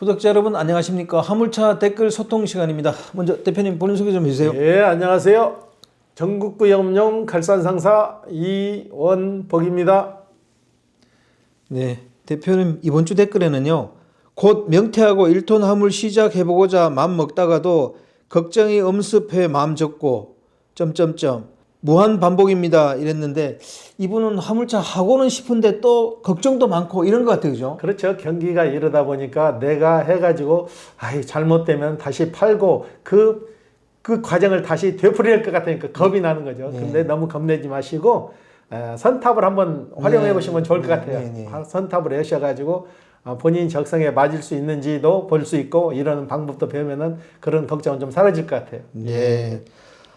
구독자 여러분 안녕하십니까 화물차 댓글 소통 시간입니다. 먼저 대표님 본인 소개 좀 해주세요. 예, 안녕하세요. 전국구 영업용 갈산 상사 이원복입니다. 네, 대표님 이번 주 댓글에는요. 곧 명태하고 1톤 화물 시작해보고자 마음 먹다가도 걱정이 엄습해 마음 접고 점점점 무한 반복입니다 이랬는데 이분은 화물차 하고는 싶은데 또 걱정도 많고 이런 것 같아요, 그죠? 그렇죠. 경기가 이러다 보니까 내가 해가지고 아이 잘못되면 다시 팔고 그, 그 과정을 다시 되풀이할 것 같으니까 겁이 나는 거죠. 네. 근데 너무 겁내지 마시고 에, 선탑을 한번 활용해 네. 보시면 좋을 것 네, 같아요. 네, 네. 아, 선탑을 하셔가지고 아, 본인 적성에 맞을 수 있는지도 볼 수 있고 이런 방법도 배우면은 그런 걱정은 좀 사라질 것 같아요. 네.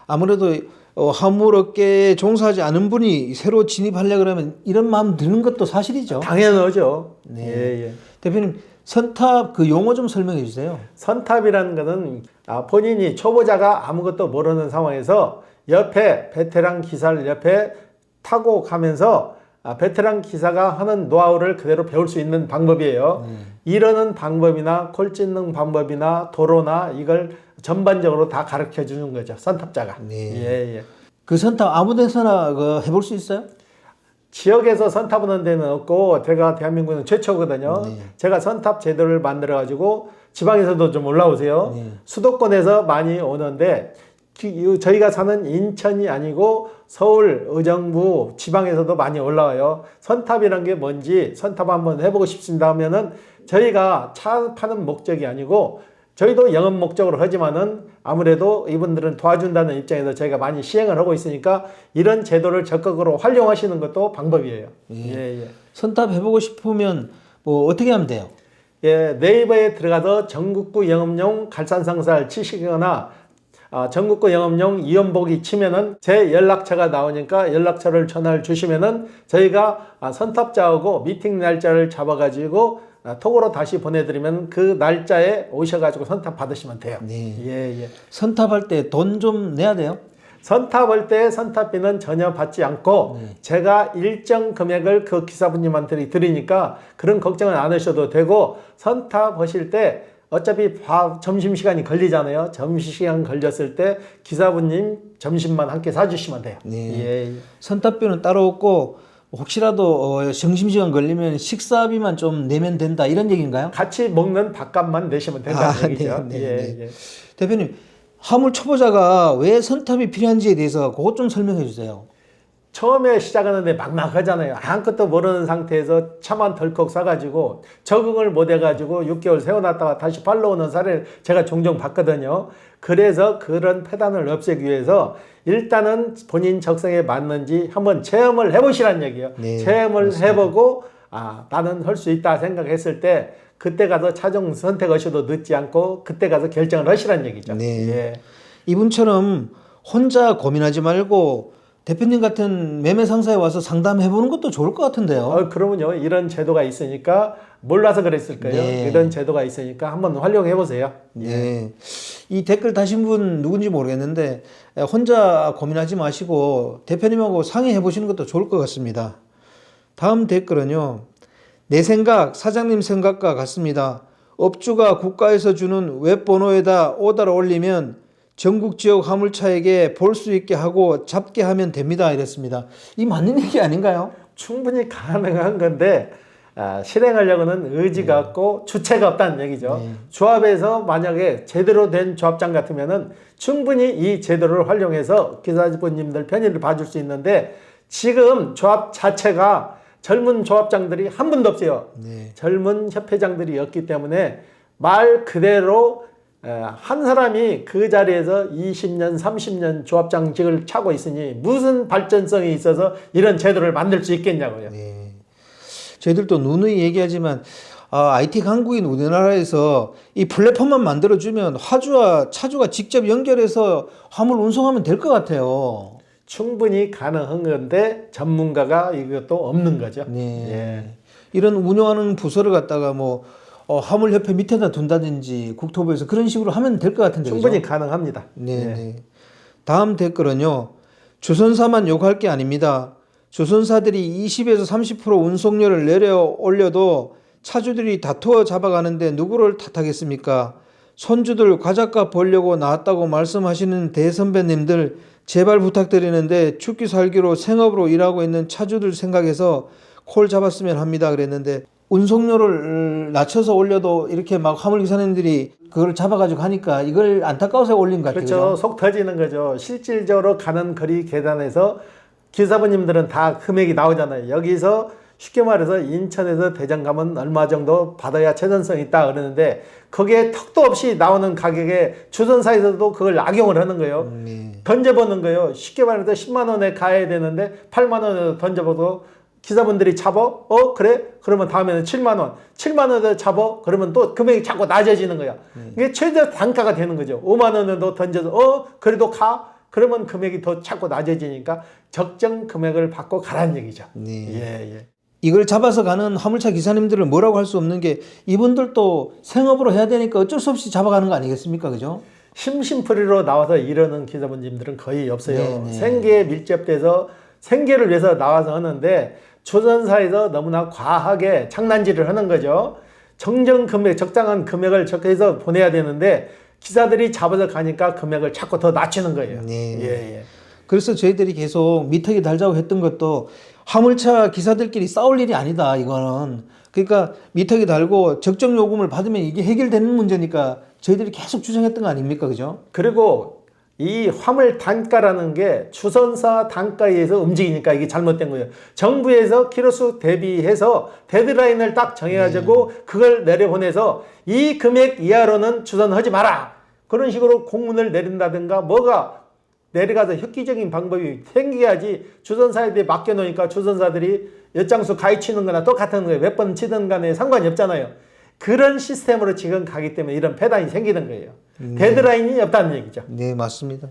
아무래도 어, 화물업계에 종사하지 않은 분이 새로 진입하려 그러면 이런 마음 드는 것도 사실이죠. 당연하죠. 네. 예, 예. 대표님 선탑 그 용어 좀 설명해 주세요. 선탑이라는 것은 아, 본인이 초보자가 아무것도 모르는 상황에서 옆에 베테랑 기사를 옆에 타고 가면서 아, 베테랑 기사가 하는 노하우를 그대로 배울 수 있는 방법이에요. 이러는 방법이나 콜 찢는 방법이나 도로나 이걸 전반적으로 다 가르쳐 주는 거죠. 선탑자가. 네. 예, 예. 그 선탑 아무 데서나 그 해볼 수 있어요? 지역에서 선탑하는 데는 없고 제가 대한민국은 최초거든요. 제가 선탑 제도를 만들어 가지고 지방에서도 좀 올라오세요. 네. 수도권에서 많이 오는데 저희가 사는 인천이 아니고 서울, 의정부, 지방에서도 많이 올라와요. 선탑이란 게 뭔지 선탑 한번 해보고 싶습니다 하면은 저희가 차 파는 목적이 아니고 저희도 영업 목적으로 하지만은 아무래도 이분들은 도와준다는 입장에서 저희가 많이 시행을 하고 있으니까 이런 제도를 적극으로 활용하시는 것도 방법이에요. 예, 예. 선탑 해보고 싶으면 뭐 어떻게 하면 돼요? 예, 네이버에 들어가서 전국구 영업용 갈산상사를 치시거나 아, 전국구 영업용 이연복이 치면은 제 연락처가 나오니까 연락처를 전화를 주시면은 저희가 아, 선탑자하고 미팅 날짜를 잡아가지고 아, 톡으로 다시 보내드리면 그 날짜에 오셔가지고 선탑 받으시면 돼요. 네. 예, 예. 선탑할 때 돈 좀 내야 돼요? 선탑할 때 선탑비는 전혀 받지 않고 제가 일정 금액을 그 기사분님한테 드리니까 그런 걱정은 안 하셔도 되고 선탑하실 때 어차피 밥 점심시간이 걸리잖아요. 점심시간 걸렸을 때 기사분님 점심만 함께 사주시면 돼요. 네. 예, 예. 선탑비는 따로 없고 혹시라도 어, 점심시간 걸리면 식사비만 좀 내면 된다 이런 얘기인가요? 같이 먹는 밥값만 내시면 된다는 아, 얘기죠. 네, 네, 예, 네. 예. 대표님 화물 초보자가 왜 선탑이 필요한지에 대해서 그것 좀 설명해 주세요. 처음에 시작하는데 막막하잖아요. 아무것도 모르는 상태에서 차만 덜컥 사가지고 적응을 못 해가지고 6개월 세워놨다가 다시 팔러 오는 사례를 제가 종종 봤거든요. 그래서 그런 폐단을 없애기 위해서 일단은 본인 적성에 맞는지 한번 체험을 해보시라는 얘기예요. 네, 체험을 해보고 아 나는 할 수 있다 생각했을 때 그때 가서 차종 선택하셔도 늦지 않고 그때 가서 결정을 하시라는 얘기죠. 네. 예. 이분처럼 혼자 고민하지 말고 대표님 같은 매매 상사에 와서 상담해 보는 것도 좋을 것 같은데요. 어, 그러면요 이런 제도가 있으니까 몰라서 그랬을 거예요. 네. 이런 제도가 있으니까 한번 활용해 보세요. 네. 이 댓글 다신 분 누군지 모르겠는데 에, 혼자 고민하지 마시고 대표님하고 상의해 보시는 것도 좋을 것 같습니다. 다음 댓글은요. 내 생각, 사장님 생각과 같습니다. 업주가 국가에서 주는 웹 번호에다 오다를 올리면 전국 지역 화물차에게 볼 수 있게 하고 잡게 하면 됩니다. 이랬습니다. 이 맞는 얘기 아닌가요? 충분히 가능한 건데 아, 실행하려고는 의지가 없고 주체가 없다는 얘기죠. 조합에서 만약에 제대로 된 조합장 같으면은 충분히 이 제도를 활용해서 기사분님들 편의를 봐줄 수 있는데 지금 조합 자체가 젊은 조합장들이 한 분도 없어요. 네. 젊은 협회장들이 없기 때문에 말 그대로 에, 한 사람이 그 자리에서 20년, 30년 조합장직을 차고 있으니 무슨 발전성이 있어서 이런 제도를 만들 수 있겠냐고요. 네. 저희들도 누누이 얘기하지만 아, IT 강국인 우리나라에서 이 플랫폼만 만들어주면 화주와 차주가 직접 연결해서 화물 운송하면 될 것 같아요. 충분히 가능한 건데 전문가가 이것도 없는 거죠. 네. 예. 이런 운영하는 부서를 갖다가 뭐 어, 화물협회 밑에다 둔다든지 국토부에서 그런 식으로 하면 될 것 같은데 충분히 그죠? 가능합니다. 네, 예. 네. 다음 댓글은요. 조선사만 욕할 게 아닙니다. 조선사들이 20에서 30% 운송료를 내려 올려도 차주들이 다투어 잡아가는데 누구를 탓하겠습니까? 손주들 과자값 벌려고 나왔다고 말씀하시는 대선배님들 제발 부탁드리는데 죽기 살기로 생업으로 일하고 있는 차주들 생각해서 콜 잡았으면 합니다 그랬는데 운송료를 낮춰서 올려도 이렇게 막 화물 기사님들이 그걸 잡아가지고 하니까 이걸 안타까워서 올린 것 같아요. 그렇죠. 속 터지는 거죠. 실질적으로 가는 거리 계단에서 기사부님들은 다 금액이 나오잖아요. 여기서 쉽게 말해서 인천에서 대전 가면 얼마 정도 받아야 최전성이 있다 그러는데 거기에 턱도 없이 나오는 가격에 주선사에서도 그걸 악용을 하는 거예요. 음, 네. 던져보는 거예요. 쉽게 말해서 10만 원에 가야 되는데 8만 원에 던져봐도 기사분들이 잡어? 어 그래? 그러면 다음에는 7만 원. 7만 원에 잡어? 그러면 또 금액이 자꾸 낮아지는 거야. 이게 최저 단가가 되는 거죠. 5만 원에도 던져서 어 그래도 가? 그러면 금액이 더 자꾸 낮아지니까 적정 금액을 받고 가라는 얘기죠. 네. 예, 예. 이걸 잡아서 가는 화물차 기사님들을 뭐라고 할 수 없는 게 이분들도 생업으로 해야 되니까 어쩔 수 없이 잡아가는 거 아니겠습니까? 그죠? 심심풀이로 나와서 이러는 기사분들은 거의 없어요. 네, 네. 생계에 밀접돼서 생계를 위해서 나와서 하는데 조선사에서 너무나 과하게 장난질을 하는 거죠. 정정 금액, 적당한 금액을 적해서 보내야 되는데 기사들이 잡아서 가니까 금액을 자꾸 더 낮추는 거예요. 네. 예, 예. 그래서 저희들이 계속 미터기 달자고 했던 것도 화물차 기사들끼리 싸울 일이 아니다, 이거는. 그러니까 미터기 달고 적정 요금을 받으면 이게 해결되는 문제니까 저희들이 계속 주장했던 거 아닙니까? 그죠? 그리고 이 화물 단가라는 게 주선사 단가에 의해서 움직이니까 이게 잘못된 거예요. 정부에서 키로수 대비해서 데드라인을 딱 정해가지고 그걸 내려보내서 이 금액 이하로는 주선하지 마라. 그런 식으로 공문을 내린다든가 뭐가 내려가서 획기적인 방법이 생겨야지 주선사에 대해 맡겨놓으니까 주선사들이 엿장수 가위 치는 거나 똑같은 거예요. 몇 번 치든 간에 상관이 없잖아요. 그런 시스템으로 지금 가기 때문에 이런 배단이 생기는 거예요. 데드라인이 없다는 얘기죠. 네, 맞습니다.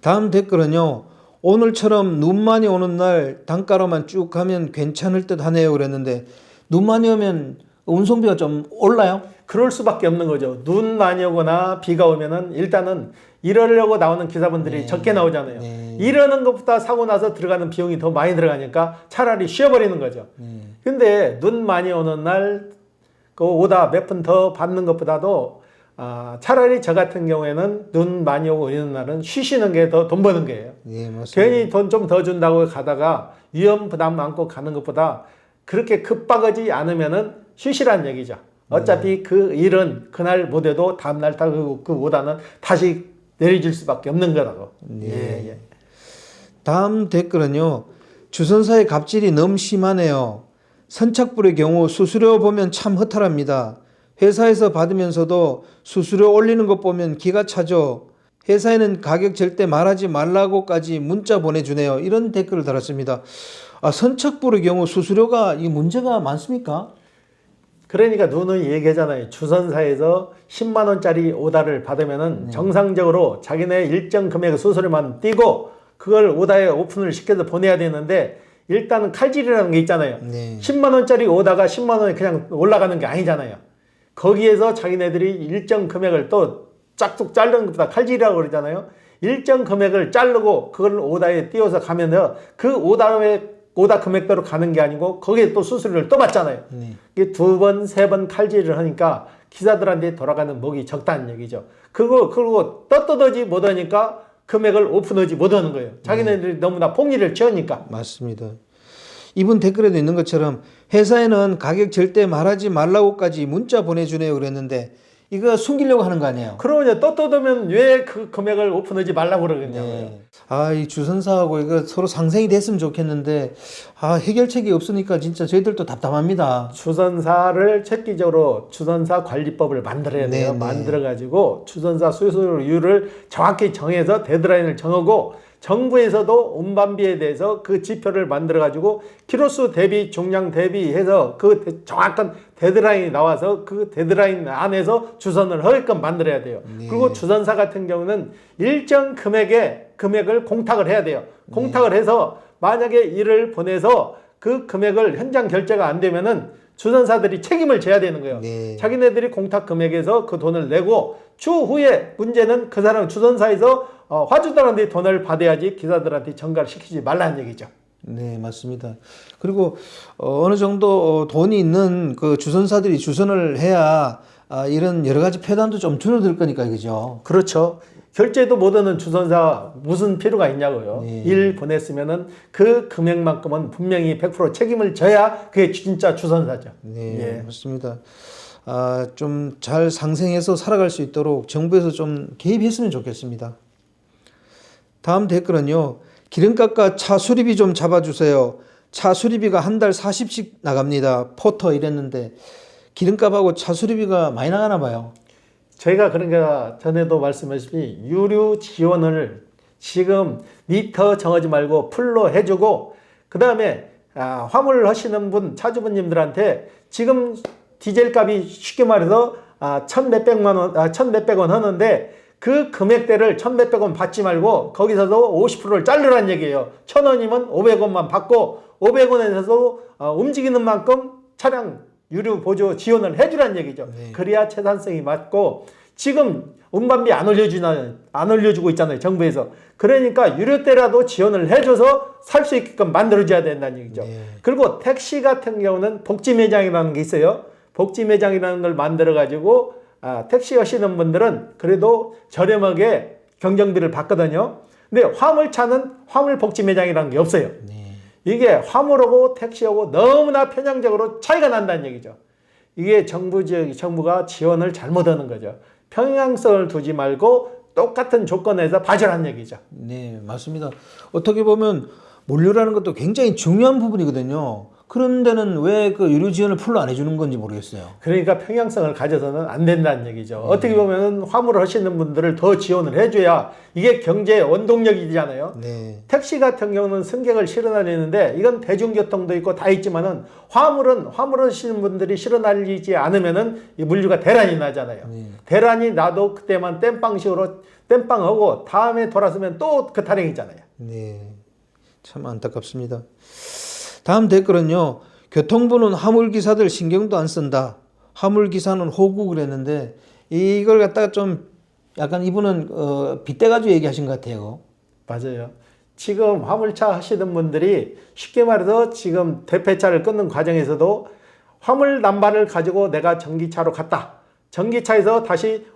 다음 댓글은요. 오늘처럼 눈 많이 오는 날 단가로만 쭉 가면 괜찮을 듯 하네요. 그랬는데 눈 많이 오면 운송비가 좀 올라요? 그럴 수밖에 없는 거죠. 눈 많이 오거나 비가 오면은 일단은 이러려고 나오는 기사분들이 적게 나오잖아요. 네. 이러는 것보다 사고 나서 들어가는 비용이 더 많이 들어가니까 차라리 쉬어버리는 거죠. 네. 근데 눈 많이 오는 날, 그 오다 몇 푼 더 받는 것보다도 아, 차라리 저 같은 경우에는 눈 많이 오고 이런 날은 쉬시는 게 더 돈 버는 거예요. 네, 맞습니다. 괜히 돈 좀 더 준다고 가다가 위험 부담 안고 가는 것보다 그렇게 급박하지 않으면은 쉬시란 얘기죠. 어차피 그 일은 그날 못해도 다음날 타그 그 오다는 다시 내려질 수밖에 없는 거라고. 네. 예, 예. 다음 댓글은요. 주선사의 갑질이 너무 심하네요. 선착불의 경우 수수료 보면 참 허탈합니다. 회사에서 받으면서도 수수료 올리는 것 보면 기가 차죠. 회사에는 가격 절대 말하지 말라고까지 문자 보내주네요. 이런 댓글을 달았습니다. 아, 선착불의 경우 수수료가 이 문제가 많습니까? 그러니까 누는 얘기하잖아요. 주선사에서 10만 원짜리 오다를 받으면은 정상적으로 자기네 일정 금액의 수수료만 띄고 그걸 오다에 오픈을 시켜서 보내야 되는데 일단은 칼질이라는 게 있잖아요. 네. 10만 원짜리 오다가 10만 원이 그냥 올라가는 게 아니잖아요. 거기에서 자기네들이 일정 금액을 또 짝뚝 자르는 것보다 칼질이라고 그러잖아요. 일정 금액을 자르고 그걸 오다에 띄워서 가면요. 그 오다에 오다 금액대로 가는 게 아니고 거기에 또 수수료를 또 받잖아요. 네. 이게 두 번, 세 번 칼질을 하니까 기사들한테 돌아가는 목이 적다는 얘기죠. 그거, 그리고 떳떳하지 못하니까 금액을 오픈하지 못하는 거예요. 자기네들이 너무나 폭리를 취하니까. 맞습니다. 이분 댓글에도 있는 것처럼 회사에는 가격 절대 말하지 말라고까지 문자 보내주네요 그랬는데 이거 숨기려고 하는 거 아니에요? 그러면 떳떳하면 왜 그 금액을 오픈하지 말라고 그러겠냐고요. 네. 아, 이 주선사하고 이거 서로 상생이 됐으면 좋겠는데, 아, 해결책이 없으니까 진짜 저희들도 답답합니다. 주선사를 체계적으로 주선사 관리법을 만들어야 돼요. 네, 네. 만들어 가지고 주선사 수수료율을 정확히 정해서 데드라인을 정하고 정부에서도 운반비에 대해서 그 지표를 만들어 가지고 키로수 대비 종량 대비해서 그 대- 정확한 데드라인이 나와서 그 데드라인 안에서 주선을 하게끔 만들어야 돼요. 네. 그리고 주선사 같은 경우는 일정 금액의 금액을 공탁을 해야 돼요. 공탁을 해서 만약에 일을 보내서 그 금액을 현장 결제가 안 되면은 주선사들이 책임을 져야 되는 거예요. 네. 자기네들이 공탁 금액에서 그 돈을 내고 추후에 문제는 그 사람 주선사에서 어, 화주들한테 돈을 받아야지 기사들한테 전가를 시키지 말라는 얘기죠. 네, 맞습니다. 그리고 어, 어느 정도 어, 돈이 있는 그 주선사들이 주선을 해야 아, 이런 여러 가지 폐단도 좀 줄어들 거니까 그죠? 그렇죠. 결제도 못하는 주선사 무슨 필요가 있냐고요. 네. 일 보냈으면은 그 금액만큼은 분명히 100% 책임을 져야 그게 진짜 주선사죠. 네, 예. 맞습니다. 아, 좀 잘 상생해서 살아갈 수 있도록 정부에서 좀 개입했으면 좋겠습니다. 다음 댓글은요. 기름값과 차 수리비 좀 잡아주세요. 차 수리비가 한 달 40씩 나갑니다. 포터 이랬는데 기름값하고 차 수리비가 많이 나가나 봐요. 저희가 그러니까 전에도 말씀하셨듯이 유류 지원을 지금 미터 정하지 말고 풀로 해주고 그 다음에 아, 화물 하시는 분 차주분님들한테 지금 디젤 값이 쉽게 말해서 아, 천 몇백만 원, 아, 천 몇백 원 하는데 그 금액대를 천 몇백 원 받지 말고 거기서도 50%를 자르라는 얘기예요. 천 원이면 500원만 받고 500원에서도 어, 움직이는 만큼 차량 유류 보조 지원을 해주라는 얘기죠. 네. 그래야 채산성이 맞고 지금 운반비 안 올려주나 안 올려주고 있잖아요 정부에서 그러니까 유료대라도 지원을 해줘서 살 수 있게끔 만들어줘야 된다는 얘기죠. 네. 그리고 택시 같은 경우는 복지 매장이라는 게 있어요. 복지 매장이라는 걸 만들어 가지고 아, 택시 하시는 분들은 그래도 저렴하게 경정비를 받거든요. 근데 화물차는 화물 복지 매장이라는 게 없어요. 네. 이게 화물하고 택시하고 너무나 편향적으로 차이가 난다는 얘기죠. 이게 정부 지역 정부가 지원을 잘못하는 거죠. 평양성을 두지 말고 똑같은 조건에서 봐주라는 얘기죠. 네, 맞습니다. 어떻게 보면 물류라는 것도 굉장히 중요한 부분이거든요. 그런 데는 왜 그 유류 지원을 풀로 안 해주는 건지 모르겠어요. 그러니까 평양성을 가져서는 안 된다는 얘기죠. 어떻게 보면 화물을 하시는 분들을 더 지원을 해줘야 이게 경제 원동력이잖아요. 네. 택시 같은 경우는 승객을 실어 날리는데 이건 대중교통도 있고 다 있지만은 화물은 화물 하시는 분들이 실어 날리지 않으면은 이 물류가 대란이 나잖아요. 네. 대란이 나도 그때만 땜빵식으로 땜빵하고 다음에 돌아서면 또 그 타령이잖아요. 네. 참 안타깝습니다. 다음 댓글은요. 교통부는 화물기사들 신경도 안 쓴다. 화물기사는 호국을 했는데 이걸 갖다가 좀 약간 이분은 어, 빗대가지고 얘기하신 것 같아요. 맞아요. 지금 화물차 하시는 분들이 쉽게 말해서 지금 대폐차를 끊는 과정에서도 화물 남발을 가지고 내가 전기차로 갔다. 전기차에서 다시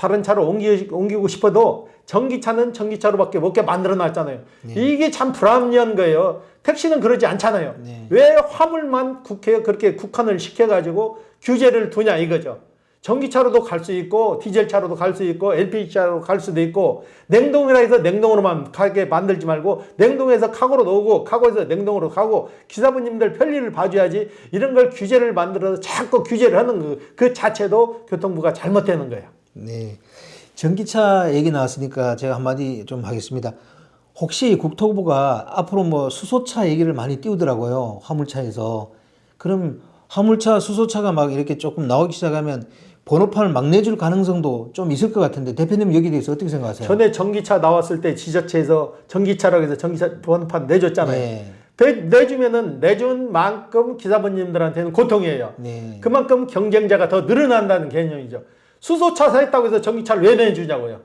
다른 차로 옮기, 옮기 고 싶어도 전기차는 전기차로밖에 못게 만들어 놨잖아요. 이게 참 불합리한 거예요. 택시는 그러지 않잖아요. 네. 왜 화물만 국회에 그렇게 국한을 시켜가지고 규제를 두냐 이거죠. 전기차로도 갈 수 있고 디젤차로도 갈 수 있고 LPG차로 갈 수도 있고 냉동이라 해서 냉동으로만 가게 만들지 말고 냉동에서 카고로 넣고 카고에서 냉동으로 가고 기사분님들 편리를 봐줘야지 이런 걸 규제를 만들어서 자꾸 규제를 하는 그, 그 자체도 교통부가 잘못되는 거예요. 네. 전기차 얘기 나왔으니까 제가 한마디 좀 하겠습니다. 혹시 국토부가 앞으로 뭐 수소차 얘기를 많이 띄우더라고요. 화물차에서. 그럼 화물차, 수소차가 막 이렇게 조금 나오기 시작하면 번호판을 막 내줄 가능성도 좀 있을 것 같은데 대표님 여기에 대해서 어떻게 생각하세요? 전에 전기차 나왔을 때 지자체에서 전기차라고 해서 전기차 번호판 내줬잖아요. 네. 내- 내주면은 내준 만큼 기사분님들한테는 고통이에요. 네. 그만큼 경쟁자가 더 늘어난다는 개념이죠. 수소차 사했다고 해서 전기차를 왜 내주냐고요.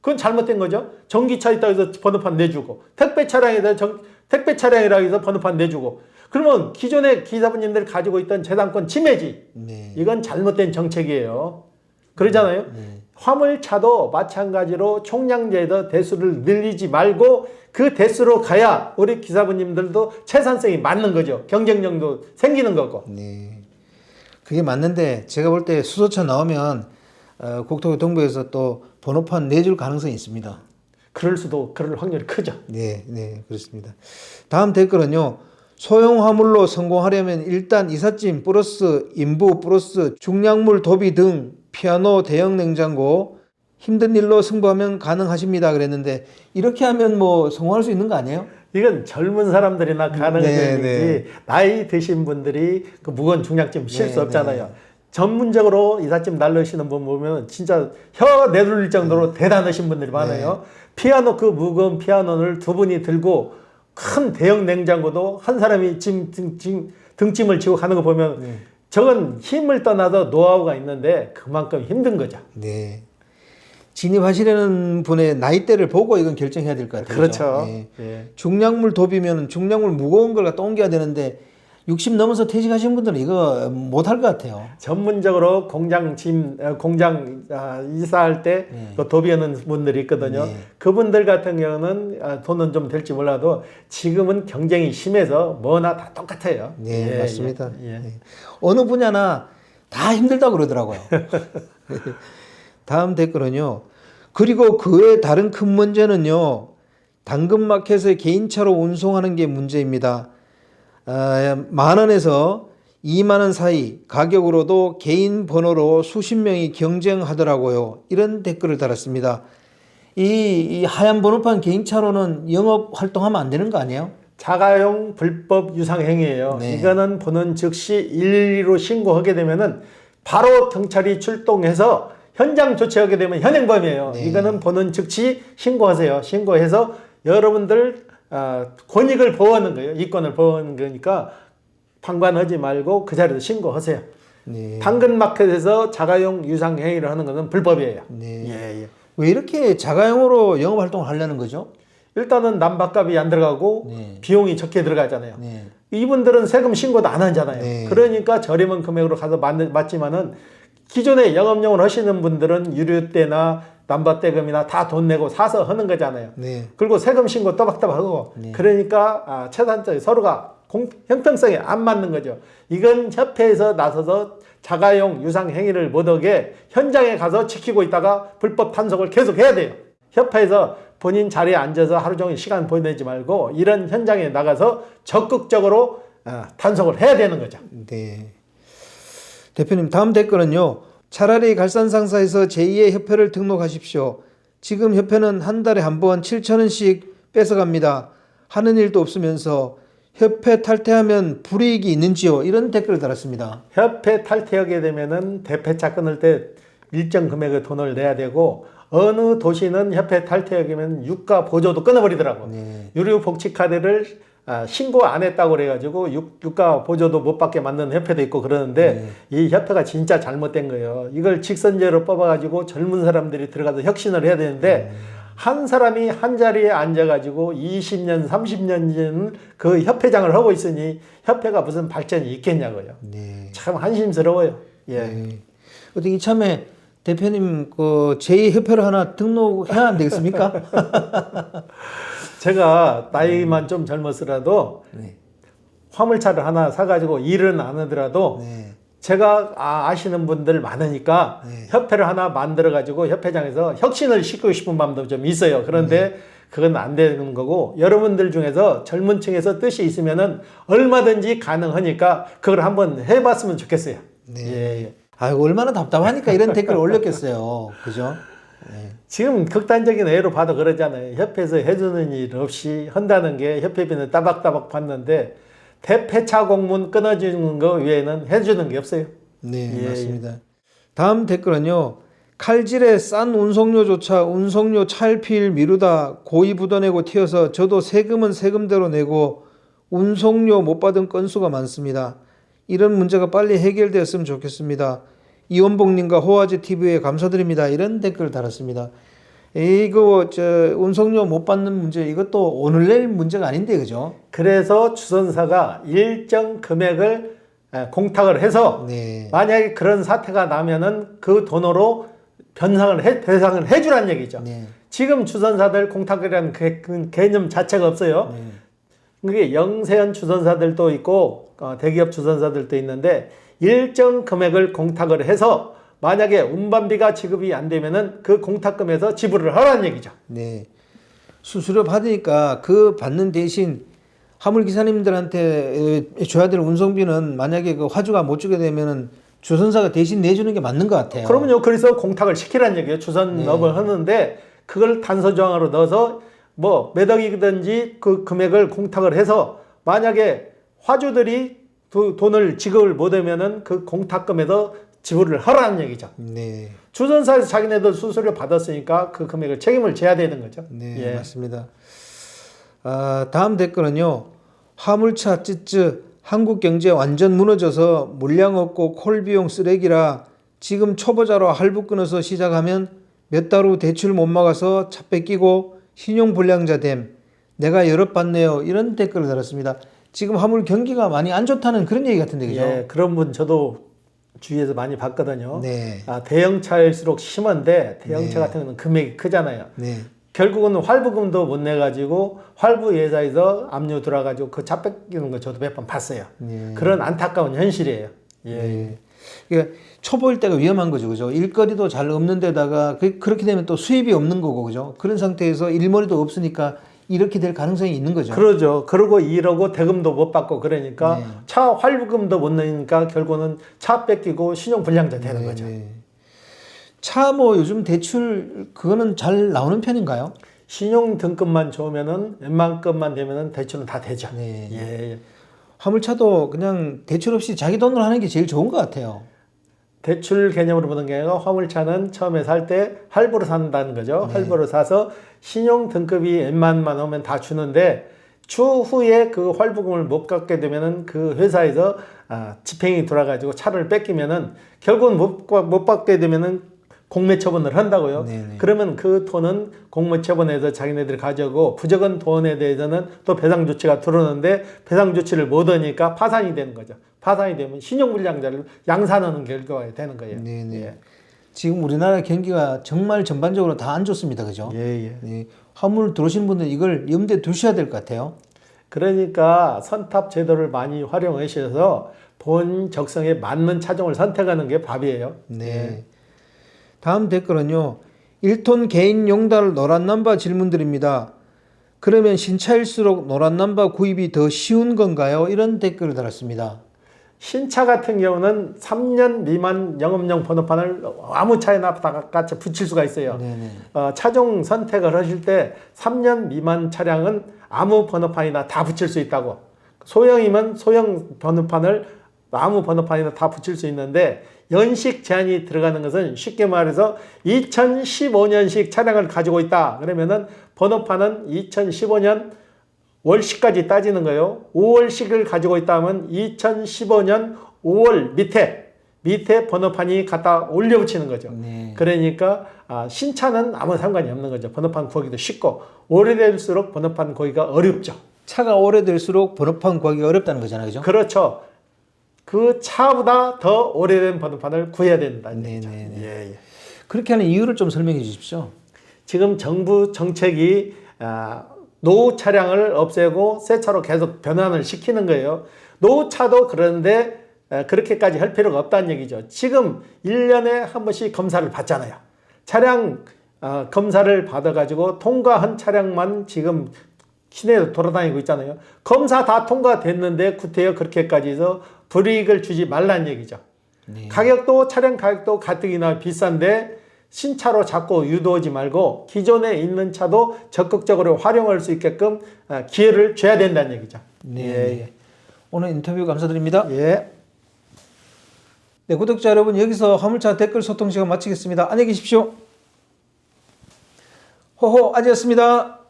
그건 잘못된 거죠. 전기차 있다고 해서 번호판 내주고 택배 차량에다 전, 택배 차량이라고 해서 번호판 내주고 그러면 기존의 기사분님들이 가지고 있던 재산권 침해지. 네. 이건 잘못된 정책이에요. 그러잖아요. 화물차도 마찬가지로 총량제에서 대수를 늘리지 말고 그 대수로 가야 우리 기사분님들도 채산성이 맞는 거죠. 경쟁력도 생기는 거고. 네. 그게 맞는데 제가 볼 때 수소차 나오면 어, 국토교통부에서 또 번호판 내줄 가능성이 있습니다. 그럴 수도 그럴 확률이 크죠. 네, 네, 그렇습니다. 다음 댓글은요. 소형 화물로 성공하려면 일단 이삿짐 플러스 인부 플러스 중량물 도비 등 피아노 대형 냉장고 힘든 일로 승부하면 가능하십니다 그랬는데 이렇게 하면 뭐 성공할 수 있는 거 아니에요? 이건 젊은 사람들이나 가능한 네, 얘기지 네. 나이 드신 분들이 그 무거운 중량짐 실수 네, 없잖아요. 전문적으로 이삿짐 날르시는 분 보면 진짜 혀 내둘릴 정도로 네. 대단하신 분들이 많아요. 피아노 그 무거운 피아노를 두 분이 들고 큰 대형 냉장고도 한 사람이 짐, 등, 짐, 등짐을 지고 가는 거 보면 네. 저건 힘을 떠나서 노하우가 있는데 그만큼 힘든 거죠. 네. 진입하시려는 분의 나이대를 보고 이건 결정해야 될 것 같아요. 그렇죠. 예. 예. 중량물 도비면 중량물 무거운 걸 갖다 옮겨야 되는데 60 넘어서 퇴직하신 분들은 이거 못할 것 같아요. 전문적으로 공장 짐 어, 공장 아, 이사할 때 네. 또 도비하는 분들이 있거든요. 네. 그분들 같은 경우는 아, 돈은 좀 될지 몰라도 지금은 경쟁이 심해서 뭐나 다 똑같아요. 네, 예, 맞습니다. 예, 예. 네. 어느 분야나 다 힘들다고 그러더라고요. 다음 댓글은요. 그리고 그의 다른 큰 문제는요. 당근마켓에 개인차로 운송하는 게 문제입니다. 아, 만 원에서 2만 원 사이 가격으로도 개인 번호로 수십 명이 경쟁하더라고요. 이런 댓글을 달았습니다. 이, 이 하얀 번호판 개인차로는 영업 활동하면 안 되는 거 아니에요? 자가용 불법 유상 행위예요. 네. 이거는 보는 즉시 112로 신고하게 되면은 바로 경찰이 출동해서 현장 조치하게 되면 현행범이에요. 네. 이거는 보는 즉시 신고하세요. 신고해서 여러분들 아, 권익을 보호하는 거예요. 이권을 보호하는 거니까 방관하지 말고 그 자리에서 신고하세요. 네. 당근마켓에서 자가용 유상 행위를 하는 것은 불법이에요. 네. 예, 예. 왜 이렇게 자가용으로 영업 활동을 하려는 거죠? 일단은 난방값이 안 들어가고 네. 비용이 적게 들어가잖아요. 네. 이분들은 세금 신고도 안 하잖아요. 네. 그러니까 저렴한 금액으로 가서 맞, 맞지만은 기존에 영업용을 하시는 분들은 유류대나 남바대금이나 다 돈 내고 사서 하는 거잖아요. 네. 그리고 세금 신고 또박또박하고 네. 그러니까 아, 최단적인 서로가 공, 형평성에 안 맞는 거죠. 이건 협회에서 나서서 자가용 유상 행위를 못하게 현장에 가서 지키고 있다가 불법 단속을 계속 해야 돼요. 협회에서 본인 자리에 앉아서 하루 종일 시간 보내지 말고 이런 현장에 나가서 적극적으로 아, 단속을 해야 되는 거죠. 네. 대표님 다음 댓글은요. 차라리 갈산상사에서 제2의 협회를 등록하십시오. 지금 협회는 한 달에 한 번 7천 원씩 뺏어갑니다. 하는 일도 없으면서 협회 탈퇴하면 불이익이 있는지요? 이런 댓글을 달았습니다. 협회 탈퇴하게 되면은 대패차 끊을 때 일정 금액의 돈을 내야 되고 어느 도시는 협회 탈퇴하게 되면 유가 보조도 끊어버리더라고. 네. 유료 복지 카드를 아, 신고 안 했다고 그래가지고 유, 유가 보조도 못 받게 만드는 협회도 있고 그러는데 이 협회가 진짜 잘못된 거예요. 이걸 직선제로 뽑아가지고 젊은 사람들이 들어가서 혁신을 해야 되는데 한 사람이 한 자리에 앉아가지고 20년, 30년 그 협회장을 하고 있으니 협회가 무슨 발전이 있겠냐고요. 네. 참 한심스러워요. 예. 네. 어떻게 이참에 대표님 그 제2협회를 하나 등록해야 안 되겠습니까? 제가 나이만 좀 젊었으라도 네. 화물차를 하나 사가지고 일은 안 하더라도 네. 제가 아, 아시는 분들 많으니까 네. 협회를 하나 만들어 가지고 협회장에서 혁신을 시키고 싶은 마음도 좀 있어요. 그런데 그건 안 되는 거고 여러분들 중에서 젊은 층에서 뜻이 있으면은 얼마든지 가능하니까 그걸 한번 해봤으면 좋겠어요. 네. 예, 예. 아이고 얼마나 답답하니까 이런 댓글을 올렸겠어요. 그죠? 네. 지금 극단적인 예로 봐도 그러잖아요. 협회에서 해주는 일 없이 한다는 게 협회비는 따박따박 받는데 대폐차 공문 끊어주는 거 외에는 해주는 게 없어요. 네, 예, 맞습니다. 다음 댓글은요. 칼질에 싼 운송료조차 운송료 차일피일 미루다 고이 묻어내고 튀어서 저도 세금은 세금대로 내고 운송료 못 받은 건수가 많습니다. 이런 문제가 빨리 해결되었으면 좋겠습니다. 이원복님과 호화지 TV에 감사드립니다. 이런 댓글 달았습니다. 이거 저 운송료 못 받는 문제 이것도 오늘 내일 문제가 아닌데 그죠? 그래서 주선사가 일정 금액을 에, 공탁을 해서 네. 만약에 그런 사태가 나면은 그 돈으로 변상을 해, 배상을 해주란 얘기죠. 네. 지금 주선사들 공탁이라는 개, 그 개념 자체가 없어요. 네. 그게 영세한 주선사들도 있고 어, 대기업 주선사들도 있는데 일정 금액을 공탁을 해서 만약에 운반비가 지급이 안 되면은 그 공탁금에서 지불을 하라는 얘기죠. 네. 수수료 받으니까 그 받는 대신 화물 기사님들한테 에, 줘야 될 운송비는 만약에 그 화주가 못 주게 되면은 주선사가 대신 내주는 게 맞는 것 같아요. 그러면요, 그래서 공탁을 시키라는 얘기예요. 주선업을 하는데 그걸 단서 조항으로 넣어서 뭐몇 억이든지 그 금액을 공탁을 해서 만약에 화주들이 그 돈을 지급을 못하면은 그 공탁금에서 지불을 하라는 얘기죠. 네. 주선사에서 자기네들 수수료 받았으니까 그 금액을 책임을 져야 되는 거죠. 네, 예. 맞습니다. 아, 다음 댓글은요. 화물차 찌쯔 한국 경제 완전 무너져서 물량 없고 콜 비용 쓰레기라 지금 초보자로 할부 끊어서 시작하면 몇 달 후 대출 못 막아서 차 뺏기고 신용 불량자 됨. 내가 열업받네요. 이런 댓글을 달았습니다. 지금 화물 경기가 많이 안 좋다는 그런 얘기 같은데 그죠? 예, 그런 분 저도 주위에서 많이 봤거든요. 네. 아, 대형차일수록 심한데 대형차 네. 같은 경우는 금액이 크잖아요. 네. 결국은 활부금도 못 내가지고 활부 예사에서 압류 들어가지고 그 차 뺏기는 거 저도 몇 번 봤어요. 네. 그런 안타까운 현실이에요. 예. 예. 그러니까 초보일 때가 위험한 거죠, 그죠? 일거리도 잘 없는 데다가 그, 그렇게 되면 또 수입이 없는 거고, 그죠? 그런 상태에서 일머리도 없으니까 이렇게 될 가능성이 있는 거죠. 그러죠. 그러고 이러고 대금도 못 받고 그러니까 네. 차 활부금도 못 내니까 결국은 차 뺏기고 신용 불량자 되는 네, 거죠. 네. 차뭐 요즘 대출 그거는 잘 나오는 편인가요? 신용 등급만 좋으면은 웬만큼만 되면은 대출은 다 되죠. 네. 예, 예. 화물차도 그냥 대출 없이 자기 돈으로 하는 게 제일 좋은 것 같아요. 대출 개념으로 보는 게 아니라 화물차는 처음에 살 때 할부로 산다는 거죠. 네. 할부로 사서 신용 등급이 웬만만 오면 다 주는데 추후에 그 활부금을 못 갚게 되면은 그 회사에서 아, 집행이 돌아가지고 차를 뺏기면은 결국은 못, 과- 못 받게 되면은 공매 처분을 한다고요. 네네. 그러면 그 돈은 공매 처분해서 자기네들이 가져고 부적은 돈에 대해서는 또 배상 조치가 들어오는데 배상 조치를 못 하니까 파산이 되는 거죠. 파산이 되면 신용불량자를 양산하는 결과가 되는 거예요. 네네. 예. 지금 우리나라 경기가 정말 전반적으로 다 안 좋습니다, 그죠? 예, 예. 네. 화물 들어오시는 분들 이걸 염두에 두셔야 될 것 같아요. 그러니까 선탑 제도를 많이 활용하셔서 본 적성에 맞는 차종을 선택하는 게 밥이에요. 네. 다음 댓글은요. 1톤 개인 용달 노란 남바 질문드립니다. 그러면 신차일수록 노란 남바 구입이 더 쉬운 건가요? 이런 댓글을 달았습니다. 신차 같은 경우는 3년 미만 영업용 번호판을 아무 차에나 다 같이 붙일 수가 있어요. 어, 차종 선택을 하실 때 3년 미만 차량은 아무 번호판이나 다 붙일 수 있다고. 소형이면 소형 번호판을 아무 번호판이나 다 붙일 수 있는데 연식 제한이 들어가는 것은 쉽게 말해서 2015년식 차량을 가지고 있다. 그러면은 번호판은 2015년 월시까지 따지는 거예요. 5월식을 가지고 있다면 2015년 5월 밑에 밑에 번호판이 갖다 올려 붙이는 거죠. 네. 그러니까 아, 신차는 아무 상관이 없는 거죠. 번호판 구하기도 쉽고 오래될수록 번호판 구하기가 어렵죠. 차가 오래될수록 번호판 구하기가 어렵다는 거잖아요, 그죠? 그렇죠. 그 차보다 더 오래된 번호판을 구해야 된다는 네, 얘기죠. 네, 네. 예, 예. 그렇게 하는 이유를 좀 설명해 주십시오. 지금 정부 정책이 아, 노후 차량을 없애고 새 차로 계속 변환을 시키는 거예요. 노후 차도 그런데 아, 그렇게까지 할 필요가 없다는 얘기죠. 지금 1년에 한 번씩 검사를 받잖아요. 차량 아, 검사를 받아가지고 통과한 차량만 지금 시내에 돌아다니고 있잖아요. 검사 다 통과됐는데 구태여 그렇게까지 해서 불이익을 주지 말란 얘기죠. 네. 가격도 차량 가격도 가뜩이나 비싼데 신차로 자꾸 유도하지 말고 기존에 있는 차도 적극적으로 활용할 수 있게끔 아, 기회를 줘야 된다는 얘기죠. 네. 오늘 인터뷰 감사드립니다. 예. 예. 네, 구독자 여러분 여기서 화물차 댓글 소통 시간 마치겠습니다. 안녕히 계십시오. 호호 아지였습니다.